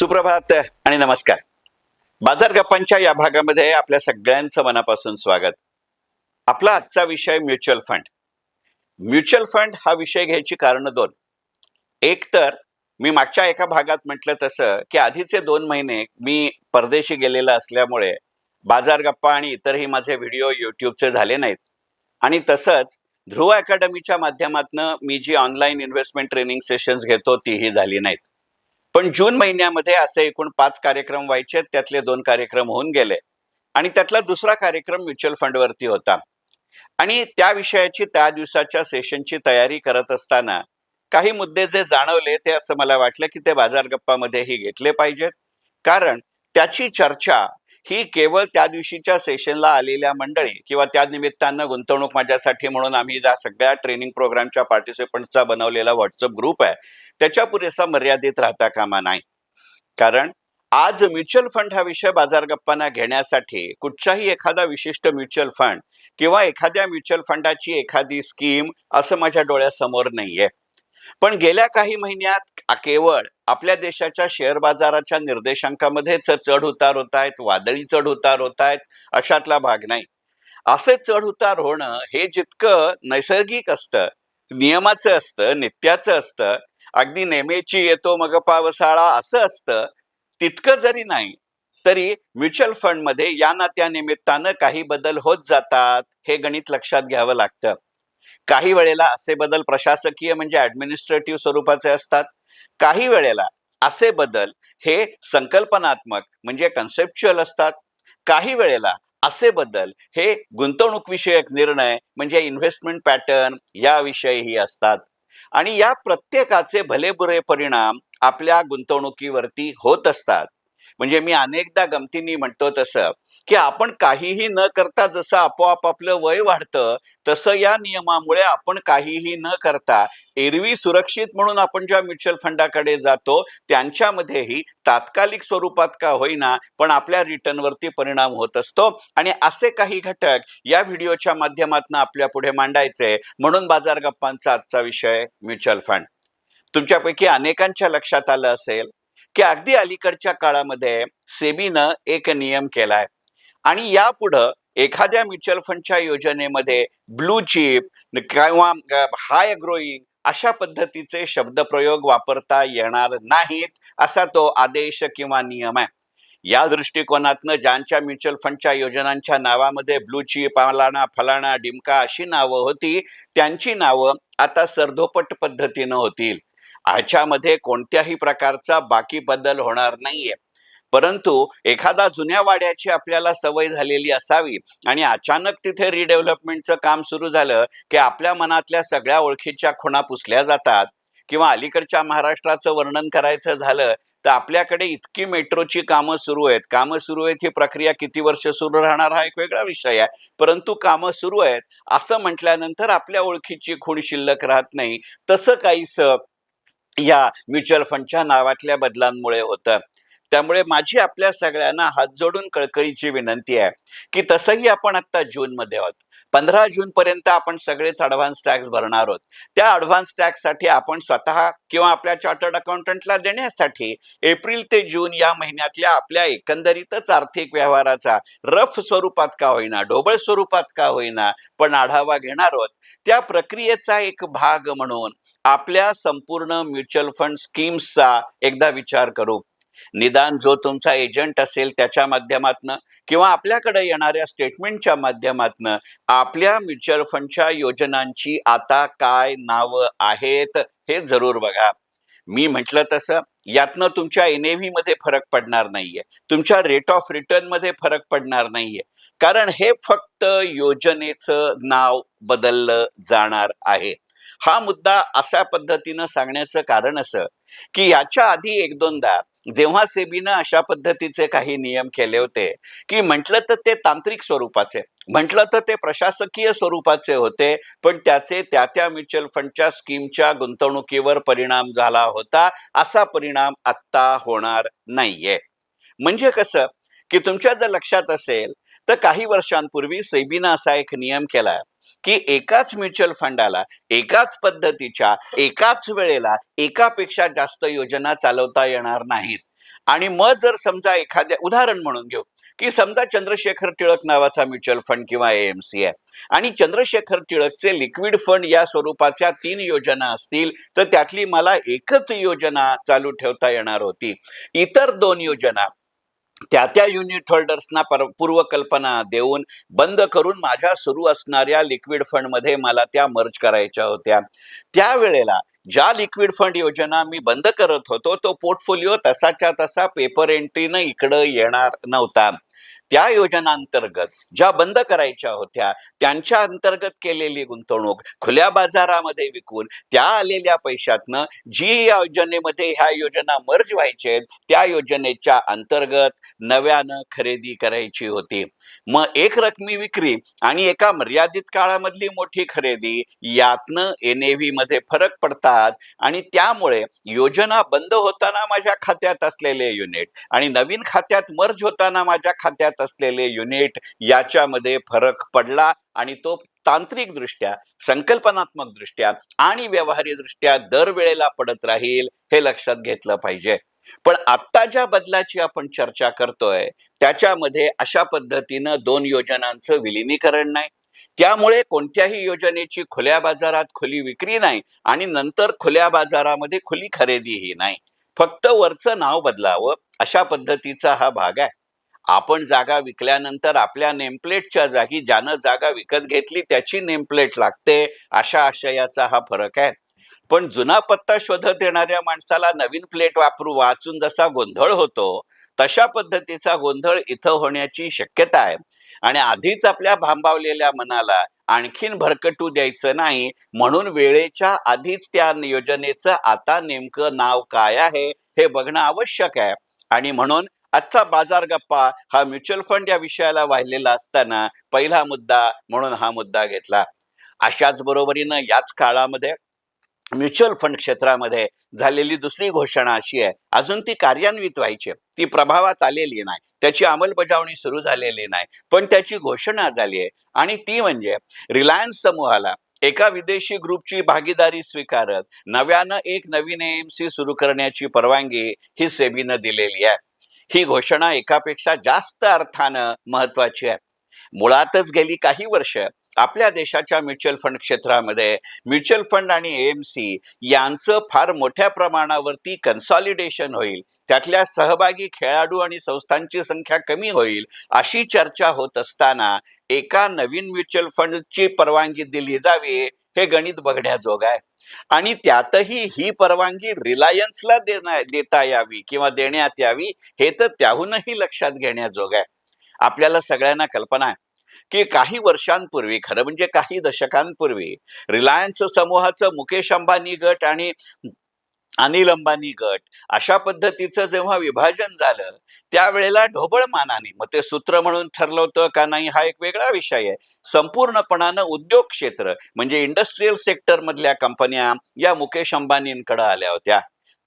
सुप्रभात आणि नमस्कार. बाजार गप्पांच्या या भागामध्ये आपल्या सगळ्यांचं मनापासून स्वागत. आपला आजचा विषय म्युच्युअल फंड. म्युच्युअल फंड हा विषय घ्यायची कारण दोन. एक तर मी मागच्या एका भागात म्हटलं तसं की आधीचे दोन महिने मी परदेशी गेलेला असल्यामुळे बाजार गप्पा आणि इतरही माझे व्हिडिओ युट्यूबचे झाले नाहीत. आणि तसंच ध्रुव अकॅडमीच्या माध्यमातून मी जी ऑनलाईन इन्व्हेस्टमेंट ट्रेनिंग सेशन्स घेतो तीही झाली नाहीत. पण जून महिन्यामध्ये असे एकूण पाच कार्यक्रम व्हायचे त्यातले दोन कार्यक्रम होऊन गेले. आणि त्यातला दुसरा कार्यक्रम म्युच्युअल फंडवरती होता. आणि त्या विषयाची त्या दिवसाच्या सेशनची तयारी करत असताना काही मुद्दे जे जाणवले ते असं मला वाटलं की ते बाजार गप्पामध्येही घेतले पाहिजेत. कारण त्याची चर्चा ही केवळ त्या दिवशीच्या सेशनला आलेल्या मंडळी किंवा त्या निमित्तानं गुंतवणूक माझ्यासाठी म्हणून आम्ही ज्या सगळ्या ट्रेनिंग प्रोग्रामच्या पार्टिसिपंटचा बनवलेला व्हॉट्सअप ग्रुप आहे त्याच्या पुरेसा मर्यादित राहता कामा नाही. कारण आज म्युच्युअल फंड हा विषय बाजार गप्पांना घेण्यासाठी कुठचाही एखादा विशिष्ट म्युच्युअल फंड किंवा एखाद्या म्युच्युअल फंडाची एखादी स्कीम असं माझ्या डोळ्यासमोर नाहीये. पण गेल्या काही महिन्यात केवळ आपल्या देशाच्या शेअर बाजाराच्या निर्देशांकामध्येच चढ उतार होत आहेत वादळी चढ उतार होत आहेत अशातला भाग नाही. असे चढ उतार होणं हे जितकं नैसर्गिक असतं नियमाचं असतं नित्याचं असतं अगदी नेमेची येतो मग पावसाळा असं असतं तितकं जरी नाही तरी म्युच्युअल फंडमध्ये या ना त्या निमित्तानं काही बदल होत जातात हे गणित लक्षात घ्यावं लागतं. काही वेळेला असे बदल प्रशासकीय म्हणजे ऍडमिनिस्ट्रेटिव्ह स्वरूपाचे असतात काही वेळेला असे बदल हे संकल्पनात्मक म्हणजे कन्सेप्च्युअल असतात काही वेळेला असे बदल हे गुंतवणूक विषयक निर्णय म्हणजे इन्व्हेस्टमेंट पॅटर्न याविषयीही असतात. आणि या प्रत्येकाचे भलेबुरे परिणाम आपल्या गुंतवणुकीवरती होत असतात. म्हणजे मी अनेकदा गमतींनी म्हणतो तसं की आपण काहीही न करता जसं आपोआप आपलं वय वाढतं तसं या नियमामुळे आपण काहीही न करता एरवी सुरक्षित म्हणून आपण ज्या म्युच्युअल फंडाकडे जातो त्यांच्यामध्येही तात्कालिक स्वरूपात का होईना पण आपल्या रिटर्नवरती परिणाम होत असतो. आणि असे काही घटक या व्हिडिओच्या माध्यमातून आपल्या पुढे मांडायचे म्हणून बाजार गप्पांचा आजचा विषय म्युच्युअल फंड. तुमच्यापैकी अनेकांच्या लक्षात आलं असेल की अगदी अलीकडच्या काळामध्ये सेबीनं एक नियम केलाय. आणि यापुढं एखाद्या म्युच्युअल फंडच्या योजनेमध्ये ब्लू चिप किंवा हाय ग्रोईंग अशा पद्धतीचे शब्दप्रयोग वापरता येणार नाहीत असा तो आदेश किंवा नियम आहे. या दृष्टिकोनातनं ज्यांच्या म्युच्युअल फंडच्या योजनांच्या नावामध्ये ब्लू चिप फलाना फलाना डिमका अशी नावं होती त्यांची नावं आता सरधोपट पद्धतीनं होतील. ह्याच्यामध्ये कोणत्याही प्रकारचा बाकी बदल होणार नाहीये. परंतु एखादा जुन्या वाड्याची आपल्याला सवय झालेली असावी आणि अचानक तिथे रिडेव्हलपमेंटचं काम सुरू झालं की आपल्या मनातल्या सगळ्या ओळखीच्या खुणा पुसल्या जातात किंवा अलीकडच्या महाराष्ट्राचं वर्णन करायचं झालं तर आपल्याकडे इतकी मेट्रोची कामं सुरू आहेत. कामं सुरू आहेत ही प्रक्रिया किती वर्ष सुरू राहणार हा एक वेगळा विषय आहे. परंतु कामं सुरू आहेत. असं म्हटल्यानंतर आपल्या ओळखीची खूण शिल्लक राहत नाही. तसं काहीसं या म्युच्युअल फंडच्या नावातल्या बदलांमुळे होतं. त्यामुळे माझी आपल्या सगळ्यांना हात जोडून कळकळीची विनंती आहे की तसंही आपण आता जून मध्ये आहोत. पंधरा जून पर्यंत आपण सगळेच अडव्हान्स टॅक्स भरणार आहोत. त्या अडव्हान्स टॅक्ससाठी आपण स्वतः किंवा आपल्या चार्टर्ड अकाउंटंटला देण्यासाठी एप्रिल ते जून या महिन्यातल्या आपल्या एकंदरीतच आर्थिक व्यवहाराचा रफ स्वरूपात का होईना ढोबळ स्वरूपात का होईना पण आढावा घेणार आहोत. त्या प्रक्रियेचा एक भाग म्हणून आपल्या संपूर्ण म्युच्युअल फंड स्कीम्सचा एकदा विचार करू. निदान जो तुमचा एजंट असेल त्याच्या माध्यमातनं किंवा आपल्याकडे येणाऱ्या स्टेटमेंटच्या माध्यमातनं आपल्या म्युच्युअल फंडच्या योजनांची आता काय नावं आहेत हे जरूर बघा. मी म्हटलं तसं यातनं तुमच्या एनएव्ही मध्ये फरक पडणार नाहीये. तुमच्या रेट ऑफ रिटर्नमध्ये फरक पडणार नाहीये. कारण हे फक्त योजनेचं नाव बदललं जाणार आहे. हा मुद्दा अशा पद्धतीनं सांगण्याचं कारण असं की याच्या आधी एक दोनदा जेव्हा सेबीनं अशा पद्धतीचे काही नियम केले होते की म्हटलं तर ते तांत्रिक स्वरूपाचे म्हटलं तर ते प्रशासकीय स्वरूपाचे होते पण त्याचे त्या त्या म्युच्युअल फंडच्या स्कीमच्या गुंतवणुकीवर परिणाम झाला होता असा परिणाम आत्ता होणार नाहीये. म्हणजे कसं की तुमच्या जर लक्षात असेल तर काही वर्षांपूर्वी सेबीनं असा एक नियम केला. की एकाच म्युच्युअल फंडाला एकाच पद्धतीच्या एकाच वेळेला एकापेक्षा जास्त योजना चालवता येणार नाहीत. आणि मग जर समजा एखाद्या उदाहरण म्हणून घेऊ की समजा चंद्रशेखर टिळक नावाचा म्युच्युअल फंड किंवा एएमसी आहे. आणि चंद्रशेखर टिळकचे लिक्विड फंड या स्वरूपाच्या तीन योजना असतील तर त्यातली मला एकच योजना चालू ठेवता येणार होती. इतर दोन योजना त्या त्या युनिट होल्डर्सना पर पूर्वकल्पना देऊन बंद करून माझ्या सुरू असणाऱ्या लिक्विड फंडमध्ये मला त्या मर्ज करायच्या होत्या. त्यावेळेला ज्या लिक्विड फंड योजना मी बंद करत होतो तो पोर्टफोलिओ तसाच्या तसा पेपर एंट्रीनं इकडं येणार नव्हता. त्या योजनांतर्गत ज्या बंद करायच्या होत्या त्यांच्या अंतर्गत केलेली गुंतवणूक खुल्या बाजारामध्ये विकून त्या आलेल्या पैशातनं जी या योजनेमध्ये ह्या योजना मर्ज व्हायचे त्या योजनेच्या अंतर्गत नव्यानं खरेदी करायची होती. मग एक रकमी विक्री आणि एका मर्यादित काळामधली मोठी खरेदी यातनं एनएव्ही मध्ये फरक पडतात आणि त्यामुळे योजना बंद होताना माझ्या खात्यात असलेले युनिट आणि नवीन खात्यात मर्ज होताना माझ्या खात्यात असलेले युनिट याच्यामध्ये फरक पडला आणि तो तांत्रिक दृष्ट्या संकल्पनात्मक दृष्ट्या आणि व्यवहारी दृष्ट्या दरवेळेला पडत राहील हे लक्षात घेतलं पाहिजे. पण आत्ता ज्या बदलाची आपण चर्चा करतोय त्याच्यामध्ये अशा पद्धतीनं दोन योजनांचं विलिनीकरण नाही. त्यामुळे कोणत्याही योजनेची खुल्या बाजारात खुली विक्री नाही आणि नंतर खुल्या बाजारामध्ये खुली खरेदीही नाही. फक्त वरचं नाव बदलावं अशा पद्धतीचा हा भाग आहे. आपण जागा विकल्यानंतर आपल्या नेमप्लेटच्या जागी ज्यानं जागा विकत घेतली त्याची नेमप्लेट लागते अशा आशयाचा हा फरक आहे. पण जुना पत्ता शोधत येणाऱ्या माणसाला नवीन प्लेट वापरू वाचून जसा गोंधळ होतो तशा पद्धतीचा गोंधळ इथं होण्याची शक्यता आहे. आणि आधीच आपल्या भांबावलेल्या मनाला आणखीन भरकटू द्यायचं नाही म्हणून वेळेच्या आधीच त्या योजनेचं आता नेमकं नाव काय आहे हे बघणं आवश्यक आहे. आणि म्हणून आजचा बाजार गप्पा हा म्युच्युअल फंड या विषयाला वाहिलेला असताना पहिला मुद्दा म्हणून हा मुद्दा घेतला. अशाच बरोबरीनं याच काळामध्ये म्युच्युअल फंड क्षेत्रामध्ये झालेली दुसरी घोषणा अशी आहे. अजून ती कार्यान्वित व्हायची ती प्रभावात आलेली नाही. त्याची अंमलबजावणी सुरू झालेली नाही. पण त्याची घोषणा झाली आहे. आणि ती म्हणजे रिलायन्स समूहाला एका विदेशी ग्रुपची भागीदारी स्वीकारत नव्यानं एक नवीन एएमसी सुरू करण्याची परवानगी ही सेबीनं दिलेली आहे. ही घोषणा एकापेक्षा जास्त अर्थानं महत्वाची आहे. मुळातच गेली काही वर्ष आपल्या देशाच्या म्युच्युअल फंड क्षेत्रामध्ये म्युच्युअल फंड आणि एएमसी यांचं फार मोठ्या प्रमाणावरती कन्सॉलिडेशन होईल. त्यातल्या सहभागी खेळाडू आणि संस्थांची संख्या कमी होईल अशी चर्चा होत असताना एका नवीन म्युच्युअल फंडची परवानगी दिली जावी हे गणित बघण्याजोग आहे. आणि त्यातही ही परवानगी रिलायन्सला देण्या देता यावी किंवा देण्यात यावी हे तर त्याहूनही लक्षात घेण्याजोग आहे. आपल्याला सगळ्यांना कल्पना आहे की काही वर्षांपूर्वी खरं म्हणजे काही दशकांपूर्वी रिलायन्स समूहाचं मुकेश अंबानी गट आणि अनिल अंबानी गट. अशा पद्धतीचं जेव्हा विभाजन झालं त्यावेळेला ढोबळ मानाने मग ते सूत्र म्हणून ठरलं होतं का नाही हा एक वेगळा विषय आहे. संपूर्णपणानं उद्योग क्षेत्र म्हणजे इंडस्ट्रीयल सेक्टर मधल्या कंपन्या या मुकेश अंबानींकडे आल्या होत्या.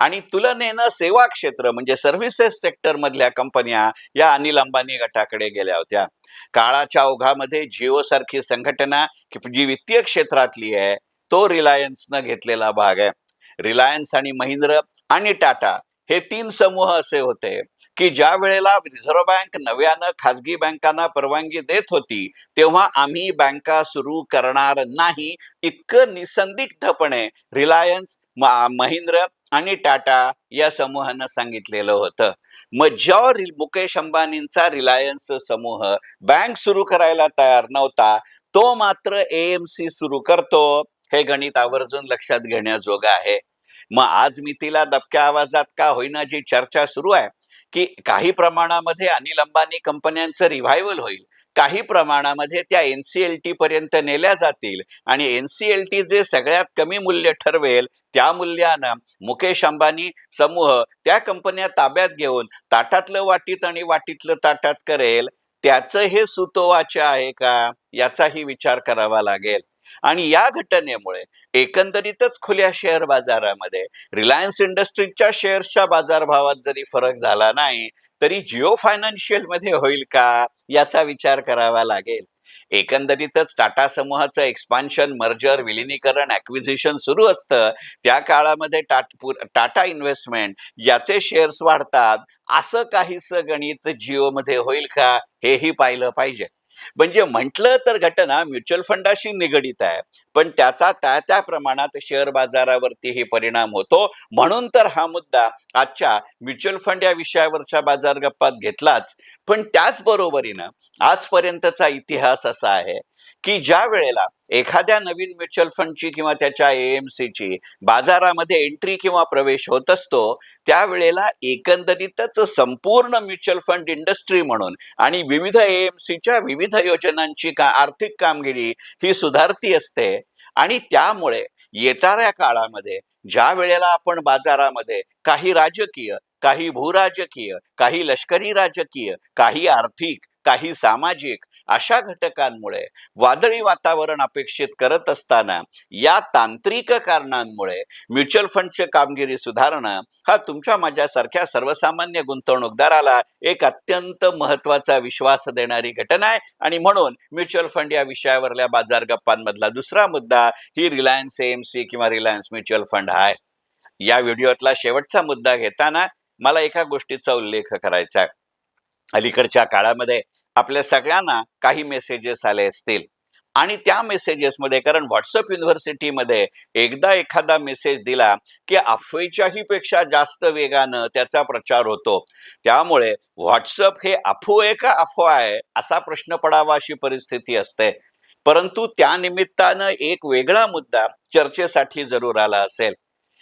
आणि तुलनेनं सेवा क्षेत्र म्हणजे सर्व्हिसेस सेक्टर मधल्या कंपन्या या अनिल अंबानी गटाकडे गेल्या होत्या. काळाच्या ओघामध्ये जिओ सारखी संघटना जी वित्तीय क्षेत्रातली आहे तो रिलायन्सनं घेतलेला भाग आहे. रिलायन्स आणि महिंद्र आणि टाटा हे तीन समूह असे होते की ज्या वेळेला रिझर्व्ह बँक नव्यानं खाजगी बँकांना परवानगी देत होती तेव्हा आम्ही बँका सुरू करणार नाही इतकं निसंदिग्धपणे रिलायन्स महिंद्र आणि टाटा या समूहानं सांगितलेलं होतं. मग ज्या मुकेश अंबानींचा रिलायन्स समूह बँक सुरू करायला तयार नव्हता तो मात्र एएमसी सुरू करतो हे गणित आवर्जून लक्षात घेण्याजोगं आहे. मग आज मी तिला दबक्या आवाजात का होईना जी चर्चा सुरू आहे की काही प्रमाणामध्ये अनिल अंबानी कंपन्यांचं रिव्हायवल होईल काही प्रमाणामध्ये त्या एनसीएलटी पर्यंत नेल्या जातील आणि एनसीएलटी जे सगळ्यात कमी मूल्य ठरवेल त्या मूल्यानं मुकेश अंबानी समूह त्या कंपन्या ताब्यात घेऊन ताटातलं वाटीत आणि वाटीतलं ताटात करेल. त्याचं हे सुतोवाच्य आहे का? याचाही विचार करावा लागेल. आणि या घटनेमुळे एकंदरीतच खुल्या शेअर बाजारामध्ये रिलायन्स इंडस्ट्रीजच्या शेअर्सच्या बाजारभावात जरी फरक झाला नाही तरी जिओ फायनान्शियलमध्ये होईल का याचा विचार करावा लागेल. एकंदरीतच टाटा समूहाचं एक्सपान्शन मर्जर विलिनीकरण ऍक्विजिशन सुरू असतं. त्या काळामध्ये टाट- टाटा इन्व्हेस्टमेंट याचे शेअर्स वाढतात. असं काहीसं गणित जिओमध्ये होईल का हेही पाहिलं पाहिजे. म्हणजे म्हटलं तर घटना म्युच्युअल फंडाशी निगडीत आहे. पण त्याचा त्या त्या प्रमाणात शेअर बाजारावरतीही परिणाम होतो. म्हणून तर हा मुद्दा आजच्या म्युच्युअल फंड या विषयावरच्या बाजार गप्पात घेतलाच. पण त्याच बरोबरीनं आजपर्यंतचा इतिहास असा आहे की ज्या वेळेला एखाद्या नवीन म्युच्युअल फंडची किंवा त्याच्या एएमसीची बाजारामध्ये एंट्री किंवा प्रवेश होत असतो त्यावेळेला एकंदरीतच संपूर्ण म्युच्युअल फंड इंडस्ट्री म्हणून आणि विविध एएमसीच्या विविध योजनांची का आर्थिक कामगिरी ही सुधारती असते. आणि त्यामुळे येणाऱ्या काळामध्ये ज्या वेळेला आपण बाजारामध्ये काही राजकीय काही भूराजकीय काही लष्करी राजकीय काही आर्थिक काही सामाजिक अशा घटकांमुळे वादळी वातावरण अपेक्षित करत असताना या तांत्रिक कारणांमुळे म्युच्युअल फंडची कामगिरी सुधारणं हा तुमच्या माझ्यासारख्या सर्वसामान्य गुंतवणूकदाराला एक अत्यंत महत्त्वाचा विश्वास देणारी घटना आहे. आणि म्हणून म्युच्युअल फंड या विषयावरल्या बाजार गप्पांमधला दुसरा मुद्दा ही रिलायन्स एएमसी किंवा रिलायन्स म्युच्युअल फंड आहे. या व्हिडिओतला शेवटचा मुद्दा घेताना मला एका गोष्टीचा उल्लेख करायचा आहे. अलीकडच्या काळामध्ये आपल्या सगळ्यांना काही मेसेजेस आले असतील. आणि त्या मेसेजेसमध्ये कारण व्हॉट्सअप युनिव्हर्सिटीमध्ये एकदा एखादा मेसेज दिला की अफवेच्याही पेक्षा जास्त वेगानं त्याचा प्रचार होतो. त्यामुळे व्हॉट्सअप हे अफवे का अफवा आहे असा प्रश्न पडावा अशी परिस्थिती असते. परंतु त्या निमित्तानं एक वेगळा मुद्दा चर्चेसाठी जरूर आला असेल.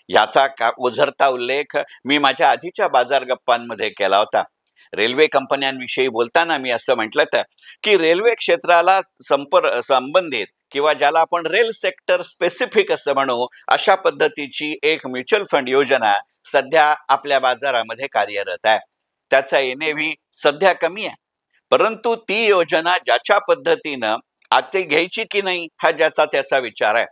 याचा का उझरता उल्लेख मी माझ्या आधीच्या बाजार गप्पांमध्ये केला होता. रेल्वे कंपन्यांविषयी बोलताना मी असं म्हटलं तर की रेल्वे क्षेत्राला संपर संबंधित किंवा ज्याला आपण रेल सेक्टर स्पेसिफिक असं म्हणू अशा पद्धतीची एक म्युच्युअल फंड योजना सध्या आपल्या बाजारामध्ये कार्यरत आहे. त्याचा एनएव्ही सध्या कमी आहे. परंतु ती योजना ज्याच्या पद्धतीनं आता घ्यायची की नाही हा ज्याचा त्याचा विचार आहे.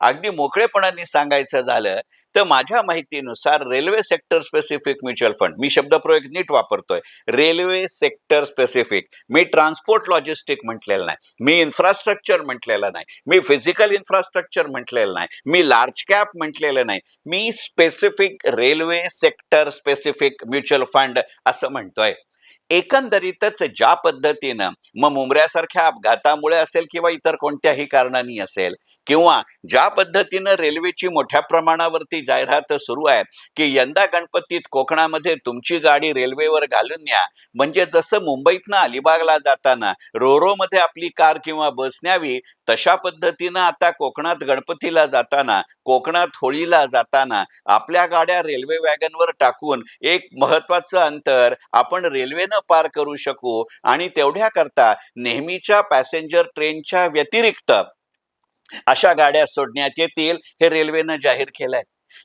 अगदी मोकळेपणाने सांगायचं झालं तर माझ्या माहितीनुसार railway sector specific mutual fund मी शब्दप्रयोग नीट वापरतोय. रेल्वे सेक्टर स्पेसिफिक मी ट्रान्सपोर्ट लॉजिस्टिक म्हटलेलं नाही मी इन्फ्रास्ट्रक्चर म्हटलेलं नाही मी फिजिकल इन्फ्रास्ट्रक्चर म्हटलेलं नाही मी लार्ज कॅप म्हटलेलं नाही मी specific railway sector specific mutual fund असं म्हणतोय. एकंदरीतच ज्या पद्धतीनं मग मुंबऱ्यासारख्या अपघातामुळे असेल किंवा इतर कोणत्याही कारणांनी असेल किंवा ज्या पद्धतीनं रेल्वेची मोठ्या प्रमाणावरती जाहिरात सुरू आहे की यंदा गणपतीत कोकणामध्ये तुमची गाडी रेल्वेवर घालून न्या म्हणजे जसं मुंबईतनं अलिबागला जाताना रोरोमध्ये आपली कार किंवा बस न्यावी तशा पद्धतीनं आता कोकणात गणपतीला जाताना कोकणात होळीला जाताना आपल्या गाड्या रेल्वे वॅगनवर टाकून एक महत्वाचं अंतर आपण रेल्वेनं पार करू शकू. आणि तेवढ्या करता नेहमीच्या पॅसेंजर ट्रेनच्या व्यतिरिक्त अशा गाड्या सोडण्यात येतील हे रेल्वेनं जाहीर केलंय.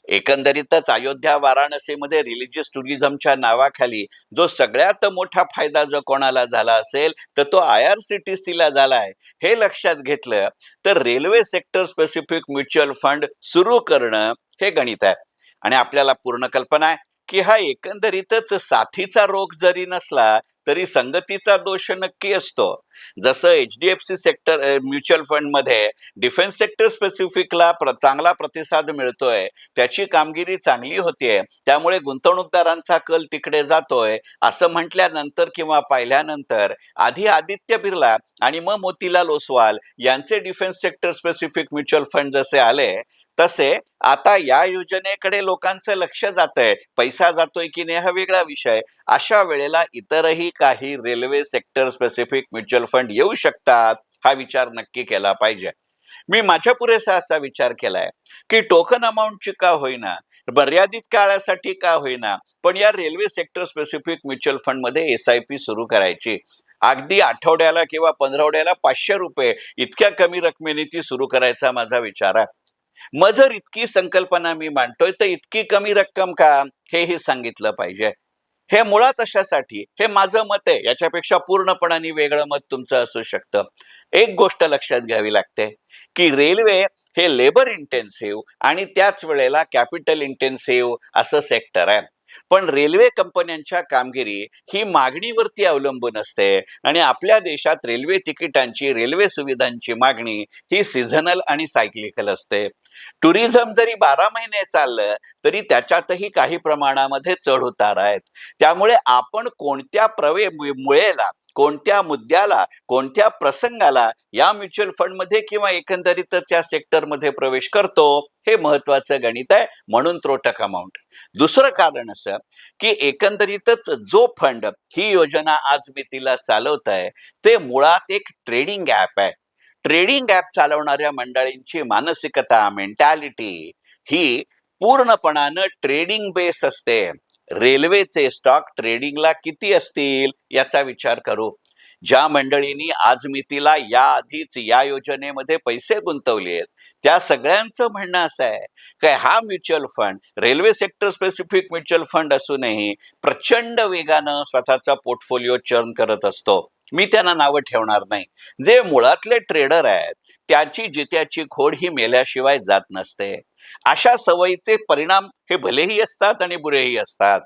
एकंदरीतच अयोध्या वाराणसीमध्ये रिलिजियस टुरिझमच्या नावाखाली जो सगळ्यात मोठा फायदा जो कोणाला झाला असेल तर तो आय आर सी टी सीला झालाय. हे लक्षात घेतलं तर railway sector specific mutual fund सुरू करणं हे गणित आहे. आणि आपल्याला पूर्ण कल्पना आहे की हा एकंदरीतच साथीचा रोग जरी नसला तरी संगतीचा दोष नक्की असतो. जसं H D F C sector mutual फंडमध्ये डिफेन्स सेक्टर स्पेसिफिकला प्र, चांगला प्रतिसाद मिळतोय. त्याची कामगिरी चांगली होतीये. त्यामुळे गुंतवणूकदारांचा कल तिकडे जातोय. असं म्हटल्यानंतर किंवा पाहिल्यानंतर आधी आदित्य बिर्ला आणि मग मोतीलाल ओसवाल यांचे defence sector specific mutual fund जसे आले तसे आता या योजनेकडे लोकांचं लक्ष जात आहे पैसा जातोय की नाही हा वेगळा विषय. अशा वेळेला इतरही काही railway sector specific mutual fund येऊ शकतात हा विचार नक्की केला पाहिजे. मी माझ्या पुरेसा असा विचार केलाय की टोकन अमाऊंटची का होईना मर्यादित काळासाठी का होईना पण या रेल्वे सेक्टर स्पेसिफिक म्युच्युअल फंडमध्ये एस आय पी सुरू करायची. अगदी आठवड्याला किंवा पंधरवड्याला पाचशे रुपये इतक्या कमी रकमेने ती सुरू करायचा माझा विचार आहे. मजर जर इतकी संकल्पना मी मांडतोय तर इतकी कमी रक्कम का? हेही सांगितलं पाहिजे. हे मुळात अशासाठी हे माझं मत आहे याच्यापेक्षा पूर्णपणाने वेगळं मत तुमचं असू शकतं. एक गोष्ट लक्षात घ्यावी लागते की रेल्वे हे लेबर इंटेन्सिव्ह आणि त्याच वेळेला कॅपिटल इंटेन्सिव्ह असं सेक्टर आहे. पण रेल्वे कंपन्यांच्या कामगिरी ही मागणीवरती अवलंबून असते आणि आपल्या देशात रेल्वे तिकिटांची रेल्वे सुविधांची मागणी ही सीझनल आणि सायक्लिकल असते. टुरिझम जरी बारा महिने चाललं तरी त्याच्यातही काही प्रमाणामध्ये चढ उतार आहेत. त्यामुळे आपण कोणत्या प्रवे मुळेला कोणत्या मुद्द्याला कोणत्या प्रसंगाला या म्युच्युअल फंडमध्ये किंवा एकंदरीतच या सेक्टरमध्ये प्रवेश करतो हे महत्वाचं गणित आहे म्हणून त्रोटक अमाऊंट दुसरं कारण असं की एकंदरीतच जो फंड ही योजना आज मी तिला चालवत आहे ते मुळात एक ट्रेडिंग ॲप आहे. ट्रेडिंग ॲप चालवणाऱ्या मंडळींची मानसिकता मेंटॅलिटी ही पूर्णपणानं ट्रेडिंग बेस असते. रेल्वेचे स्टॉक ट्रेडिंगला किती असतील याचा विचार करू. ज्या मंडळींनी आज मितीला या आधीच या योजनेमध्ये पैसे गुंतवले आहेत त्या सगळ्यांचं म्हणणं असं आहे की हा mutual fund railway sector specific mutual fund असूनही प्रचंड वेगानं स्वतःचा पोर्टफोलिओ चर्न करत असतो. मी त्यांना नावं ठेवणार नाही. जे मुळातले ट्रेडर आहेत त्याची जित्याची खोड ही मेल्याशिवाय जात नसते. अशा सवयीचे परिणाम हे भलेही असतात आणि बुरेही असतात.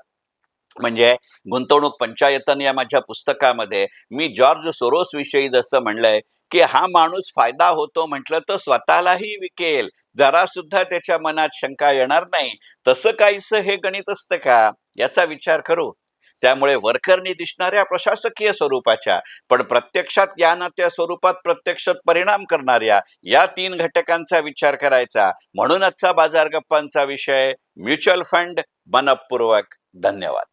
म्हणजे गुंतवणूक पंचायतन या माझ्या पुस्तकामध्ये मी जॉर्ज सोरोस विषयी जसं म्हणलंय की हा माणूस फायदा होतो म्हटलं तर स्वतःलाही विकेल. जरा सुद्धा त्याच्या मनात शंका येणार नाही. तसं काहीस हे गणित असतं का? याचा विचार करू. त्यामुळे वर्करनी दिसणाऱ्या प्रशासकीय स्वरूपाच्या पण प्रत्यक्षात या ना त्या स्वरूपात प्रत्यक्षात परिणाम करणाऱ्या या तीन घटकांचा विचार करायचा. म्हणून आजचा बाजार गप्पांचा विषय. म्युच्युअल फंड मनपूर्वक. धन्यवाद.